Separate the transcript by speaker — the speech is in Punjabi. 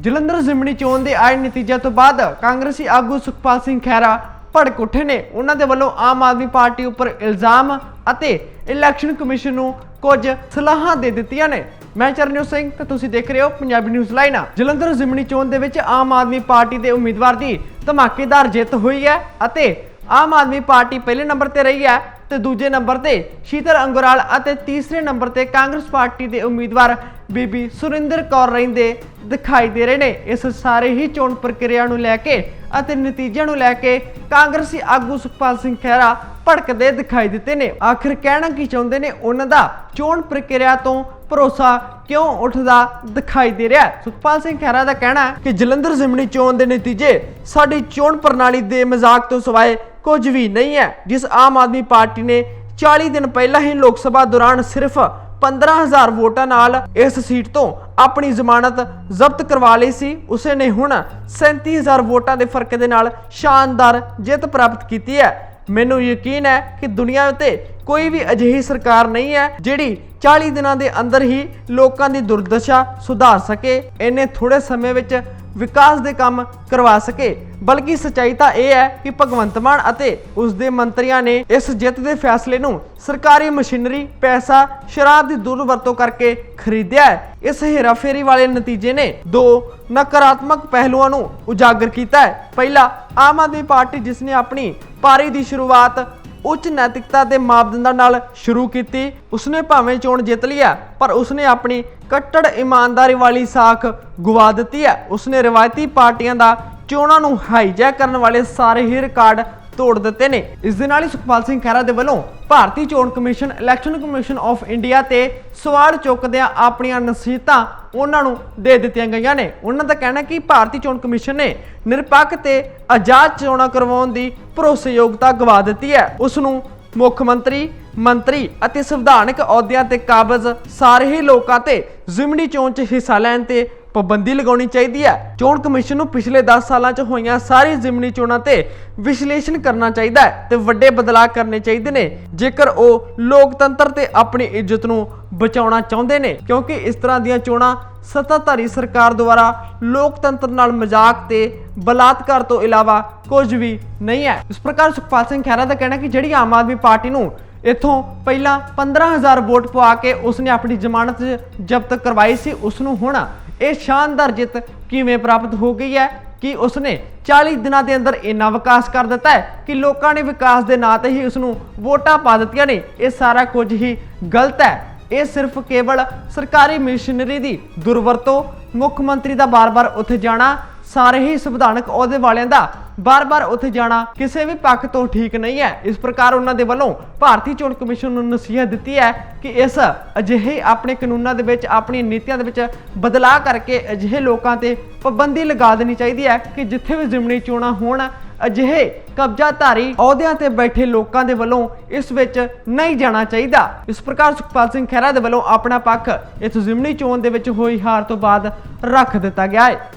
Speaker 1: ਜਲੰਧਰ ਜ਼ਿਮਨੀ ਚੋਣ ਦੇ ਆਏ ਨਤੀਜਿਆਂ ਤੋਂ ਬਾਅਦ ਕਾਂਗਰਸੀ ਆਗੂ ਸੁਖਪਾਲ ਸਿੰਘ ਖਹਿਰਾ ਭੜਕ ਉੱਠੇ ਨੇ। ਉਹਨਾਂ ਦੇ ਵੱਲੋਂ ਆਮ ਆਦਮੀ ਪਾਰਟੀ ਉੱਪਰ ਇਲਜ਼ਾਮ ਅਤੇ ਇਲੈਕਸ਼ਨ ਕਮਿਸ਼ਨ ਨੂੰ ਕੁਝ ਸਲਾਹਾਂ ਦੇ ਦਿੱਤੀਆਂ ਨੇ। ਮੈਂ ਚਰਨਜੋਤ ਸਿੰਘ, ਤੇ ਤੁਸੀਂ ਦੇਖ ਰਹੇ ਹੋ ਪੰਜਾਬੀ ਨਿਊਜ਼ ਲਾਈਨ। ਜਲੰਧਰ ਜ਼ਿਮਨੀ ਚੋਣ ਦੇ ਵਿੱਚ ਆਮ ਆਦਮੀ ਪਾਰਟੀ ਦੇ ਉਮੀਦਵਾਰ ਦੀ ਧਮਾਕੇਦਾਰ ਜਿੱਤ ਹੋਈ ਹੈ ਅਤੇ ਆਮ ਆਦਮੀ ਪਾਰਟੀ ਪਹਿਲੇ ਨੰਬਰ ਤੇ ਰਹੀ ਹੈ। ਤੇ ਦੂਜੇ ਨੰਬਰ ਤੇ ਸ਼ੀਤਲ ਅੰਗੁਰਾਲ ਅਤੇ ਤੀਸਰੇ ਨੰਬਰ ਤੇ ਕਾਂਗਰਸ ਪਾਰਟੀ ਦੇ ਉਮੀਦਵਾਰ ਬੀਬੀ ਸੁਰਿੰਦਰ ਕੌਰ ਰਹਿੰਦੇ ਦਿਖਾਈ ਦੇ ਰਹੇ ਨੇ। ਇਸ ਸਾਰੇ ਹੀ ਚੋਣ ਪ੍ਰਕਿਰਿਆ ਨੂੰ ਲੈ ਕੇ ਅਤੇ ਨਤੀਜਿਆਂ ਨੂੰ ਲੈ ਕੇ ਕਾਂਗਰਸੀ ਆਗੂ ਸੁਖਪਾਲ ਸਿੰਘ ਖਹਿਰਾ ਭੜਕਦੇ ਦਿਖਾਈ ਦਿੱਤੇ ਨੇ। ਆਖਿਰ ਕਹਿਣਾ ਕੀ ਚਾਹੁੰਦੇ ਨੇ? ਉਹਨਾਂ ਦਾ ਚੋਣ ਪ੍ਰਕਿਰਿਆ ਤੋਂ ਭਰੋਸਾ ਕਿਉਂ ਉੱਠਦਾ ਦਿਖਾਈ ਦੇ ਰਿਹਾ ਸੁਖਪਾਲ ਸਿੰਘ ਖਹਿਰਾ ਦਾ ਕਹਿਣਾ ਕਿ ਜਲੰਧਰ ਜ਼ਿਮਨੀ ਚੋਣ ਦੇ ਨਤੀਜੇ ਸਾਡੀ ਚੋਣ ਪ੍ਰਣਾਲੀ ਦੇ ਮਜ਼ਾਕ ਤੋਂ ਸਿਵਾਏ ਕੁਝ ਵੀ ਨਹੀਂ ਹੈ, ਜਿਸ ਆਮ ਆਦਮੀ ਪਾਰਟੀ ਨੇ 40 ਦਿਨ ਪਹਿਲਾਂ ਹੀ ਲੋਕ ਸਭਾ ਦੌਰਾਨ ਸਿਰਫ 15000 ਵੋਟਾਂ ਨਾਲ ਇਸ ਸੀਟ ਤੋਂ ਆਪਣੀ ਜ਼ਮਾਨਤ ਜ਼ਬਤ ਕਰਵਾ ਲਈ ਸੀ। ਉਸੇ ਨੇ ਹੁਣ 37000 ਵੋਟਾਂ ਦੇ ਫ਼ਰਕ ਦੇ ਨਾਲ ਸ਼ਾਨਦਾਰ ਜਿੱਤ ਪ੍ਰਾਪਤ ਕੀਤੀ ਹੈ। ਮੈਨੂੰ ਯਕੀਨ ਹੈ ਕਿ ਦੁਨੀਆ ਉਤੇ ਕੋਈ ਵੀ ਅਜਿਹੀ ਸਰਕਾਰ ਨਹੀਂ ਹੈ ਜਿਹੜੀ 40 ਦਿਨਾਂ ਦੇ ਅੰਦਰ ਹੀ ਲੋਕਾਂ ਦੀ ਦੁਰਦਸ਼ਾ ਸੁਧਾਰ ਸਕੇ। ਇੰਨੇ ਥੋੜੇ ਸਮੇਂ ਵਿੱਚ ਵਿਕਾਸ ਦੇ ਕੰਮ ਕਰਵਾ ਸਕੇ। ਬਲਕਿ ਸਚਾਈ ਤਾਂ ਇਹ ਹੈ ਕਿ ਭਗਵੰਤ ਮਾਨ ਅਤੇ ਉਸ ਦੇ ਮੰਤਰੀਆਂ ਨੇ ਇਸ ਜਿੱਤ ਦੇ ਫੈਸਲੇ ਨੂੰ ਸਰਕਾਰੀ ਮਸ਼ੀਨਰੀ, ਪੈਸਾ, ਸ਼ਰਾਬ ਦੀ ਦੁਰਵਰਤੋਂ ਕਰਕੇ ਖਰੀਦਿਆ ਹੈ। ਇਸ ਹੇਰਾਫੇਰੀ ਵਾਲੇ ਨਤੀਜੇ ਨੇ ਦੋ ਨਕਾਰਾਤਮਕ ਪਹਿਲੂਆਂ ਨੂੰ ਉਜਾਗਰ ਕੀਤਾ ਹੈ। ਪਹਿਲਾ, ਆਮ ਆਦਮੀ ਪਾਰਟੀ ਜਿਸ ਨੇ ਆਪਣੀ ਪਾਰੀ ਦੀ ਸ਼ੁਰੂਆਤ ਉੱਚ ਨੈਤਿਕਤਾ ਦੇ ਮਾਪਦੰਡਾਂ ਨਾਲ ਸ਼ੁਰੂ ਕੀਤੀ। ਉਸਨੇ ਭਾਵੇਂ ਚੋਣ ਜਿੱਤ ਲਿਆ ਪਰ ਉਸਨੇ ਆਪਣੀ ਕੱਟੜ ਇਮਾਨਦਾਰੀ ਵਾਲੀ ਸਾਖ ਗਵਾ ਦਿੱਤੀ ਹੈ। ਉਸਨੇ ਰਵਾਇਤੀ ਪਾਰਟੀਆਂ ਦਾ ਚੋਣਾਂ ਨੂੰ ਹਾਈਜੈਕ ਕਰਨ ਵਾਲੇ ਸਾਰੇ ਹੀ ਰਿਕਾਰਡ ਤੋੜ ਦਿੱਤੇ ਨੇ। ਇਸ ਦੇ ਨਾਲ ਹੀ ਸੁਖਪਾਲ ਸਿੰਘ ਖਹਿਰਾ ਦੇ ਵੱਲੋਂ ਭਾਰਤੀ ਚੋਣ commission, election commission of India ਤੇ ਸਵਾਲ ਚੁੱਕਦਿਆਂ ਆਪਣੀਆਂ ਨਸੀਹਤਾਂ ਉਹਨਾਂ ਨੂੰ ਦੇ ਦਿੱਤੀਆਂ ਗਈਆਂ ਨੇ। ਉਹਨਾਂ ਦਾ ਕਹਿਣਾ ਕਿ ਭਾਰਤੀ ਚੋਣ ਕਮਿਸ਼ਨ ਨੇ ਨਿਰਪੱਖ ਤੇ ਆਜ਼ਾਦ ਚੋਣਾਂ ਕਰਵਾਉਣ ਦੀ ਭਰੋਸੇਯੋਗਤਾ ਗਵਾ ਦਿੱਤੀ ਹੈ। ਉਸ ਨੂੰ ਮੁੱਖ ਮੰਤਰੀ ਮੰਤਰੀ ਅਤੇ ਸੰਵਿਧਾਨਕ ਅਹੁਦਿਆਂ ਤੇ ਕਾਬਜ਼ ਸਾਰੇ ਹੀ ਲੋਕਾਂ ਤੇ ਜ਼ਿਮਨੀ ਚੋਣ 'ਚ ਹਿੱਸਾ ਲੈਣ ਤੇ ਪਾਬੰਦੀ ਲਗਾਉਣੀ ਚਾਹੀਦੀ ਹੈ। ਚੋਣ ਕਮਿਸ਼ਨ ਨੂੰ ਪਿਛਲੇ 10 ਸਾਲਾਂ 'ਚ ਹੋਈਆਂ ਸਾਰੀ ਜ਼ਿਮਨੀ ਚੋਣਾਂ ਤੇ ਵਿਸ਼ਲੇਸ਼ਣ ਕਰਨਾ ਚਾਹੀਦਾ ਹੈ ਤੇ ਵੱਡੇ ਬਦਲਾਅ ਕਰਨੇ ਚਾਹੀਦੇ ਨੇ। ਜੇਕਰ ਉਹ ਲੋਕਤੰਤਰ ਤੇ ਆਪਣੀ ਇੱਜ਼ਤ ਨੂੰ ਬਚਾਉਣਾ ਚਾਹੁੰਦੇ ਨੇ, ਕਿਉਂਕਿ ਇਸ ਤਰ੍ਹਾਂ ਦੀਆਂ ਚੋਣਾਂ ਸੱਤਾਧਾਰੀ ਸਰਕਾਰ ਦੁਆਰਾ ਲੋਕਤੰਤਰ ਨਾਲ ਮਜ਼ਾਕ ਤੇ ਬਲਾਤਕਾਰ ਤੋਂ ਇਲਾਵਾ ਕੁਝ ਵੀ ਨਹੀਂ ਹੈ। ਇਸ ਪ੍ਰਕਾਰ ਸੁਖਪਾਲ ਸਿੰਘ ਖਹਿਰਾ ਦਾ ਕਹਿਣਾ ਕਿ ਜਿਹੜੀ ਆਮ ਆਦਮੀ ਪਾਰਟੀ ਨੂੰ ਇਥੋਂ ਪਹਿਲਾਂ 15000 ਵੋਟ ਪਵਾ ਕੇ ਉਸਨੇ ਆਪਣੀ ਜ਼ਮਾਨਤ ਜ਼ਬਤ ਕਰਵਾਈ ਸੀ ਉਸ ਨੂੰ ਹੁਣ ਇਹ ਸ਼ਾਨਦਾਰ ਜਿੱਤ ਕਿਵੇਂ ਪ੍ਰਾਪਤ ਹੋ ਗਈ ਹੈ ਕਿ ਉਸਨੇ 40 ਦਿਨਾਂ ਦੇ ਅੰਦਰ ਇੰਨਾ ਵਿਕਾਸ ਕਰ ਦਿੱਤਾ ਹੈ ਕਿ ਲੋਕਾਂ ਨੇ ਵਿਕਾਸ ਦੇ ਨਾਂ ਤੇ ਹੀ ਉਸ ਨੂੰ ਵੋਟਾਂ ਪਾ ਦਿੱਤੀਆਂ ਨੇ। ਇਹ ਸਾਰਾ ਕੁਝ ਹੀ ਗਲਤ ਹੈ। ਇਹ ਸਿਰਫ ਕੇਵਲ ਸਰਕਾਰੀ ਮਸ਼ੀਨਰੀ ਦੀ ਦੁਰਵਰਤੋਂ, ਮੁੱਖ ਮੰਤਰੀ ਦਾ ਬਾਰ-ਬਾਰ ਉੱਥੇ ਜਾਣਾ ਸਾਰੇ ਹੀ ਸੰਵਿਧਾਨਕ ਅਹੁਦੇ ਵਾਲਿਆਂ ਦਾ ਬਾਰ-ਬਾਰ ਉੱਥੇ ਜਾਣਾ ਕਿਸੇ ਵੀ ਪੱਖ ਤੋਂ ਠੀਕ ਨਹੀਂ ਹੈ। ਇਸ ਪ੍ਰਕਾਰ ਉਹਨਾਂ ਦੇ ਵੱਲੋਂ ਭਾਰਤੀ ਚੋਣ ਕਮਿਸ਼ਨ ਨੂੰ ਨਸੀਹਤ ਦਿੱਤੀ ਹੈ ਕਿ ਇਸ ਅਜਿਹੇ ਆਪਣੇ ਕਾਨੂੰਨਾਂ ਦੇ ਵਿੱਚ ਆਪਣੀ ਨੀਤੀਆਂ ਦੇ ਵਿੱਚ ਬਦਲਾਅ ਕਰਕੇ ਅਜਿਹੇ ਲੋਕਾਂ ਤੇ ਪਾਬੰਦੀ ਲਗਾ ਦੇਣੀ ਚਾਹੀਦੀ ਹੈ ਕਿ ਜਿੱਥੇ ਵੀ ਜ਼ਿਮਨੀ ਚੋਣਾਂ ਹੋਣ, ਅਜਿਹੇ ਕਬਜ਼ਾਧਾਰੀ ਅਹੁਦਿਆਂ ਤੇ ਬੈਠੇ ਲੋਕਾਂ ਦੇ ਵੱਲੋਂ ਇਸ ਵਿੱਚ ਨਹੀਂ ਜਾਣਾ ਚਾਹੀਦਾ। ਇਸ ਪ੍ਰਕਾਰ ਸੁਖਪਾਲ ਸਿੰਘ ਖਹਿਰਾ ਦੇ ਵੱਲੋਂ ਆਪਣਾ ਪੱਖ ਇਸ ਜ਼ਿਮਨੀ ਚੋਣ ਦੇ ਵਿੱਚ ਹੋਈ ਹਾਰ ਤੋਂ ਬਾਅਦ ਰੱਖ ਦਿੱਤਾ ਗਿਆ ਹੈ।